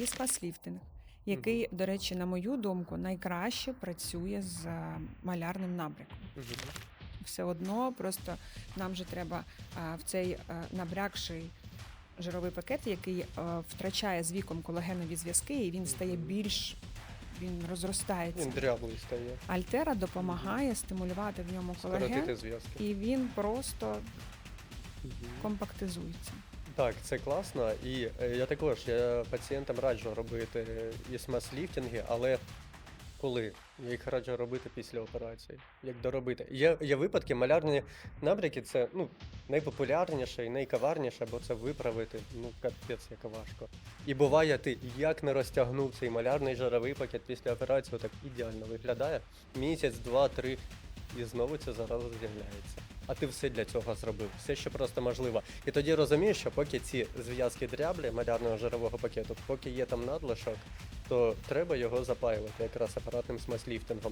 і спасліфтинг, який, до речі, на мою думку, найкраще працює з е, малярним набряком. Все одно просто нам же треба е, в цей е, набрякший жировий пакет, який е, втрачає з віком колагенові зв'язки, і він стає більш він розростається. Він дряблий стає. Альтера допомагає стимулювати в ньому колаген, і він просто Мгм. компактизується. Так, це класно. І е, я також я пацієнтам раджу робити і смаз-ліфтинги, але коли? Я їх раджу робити після операції, як доробити. Є, є випадки, малярні набряки це ну, найпопулярніше і найковарніше, бо це виправити, ну, капець, як важко. І буває, ти як не розтягнув цей малярний жировий пакет після операції, так ідеально виглядає. Місяць, два, три, і знову це зараза з'являється. А ти все для цього зробив, все, що просто можливо. І тоді розумієш, що поки ці зв'язки дряблі малярного жирового пакету, поки є там надлишок, то треба його запаювати якраз апаратним смаз-ліфтингом.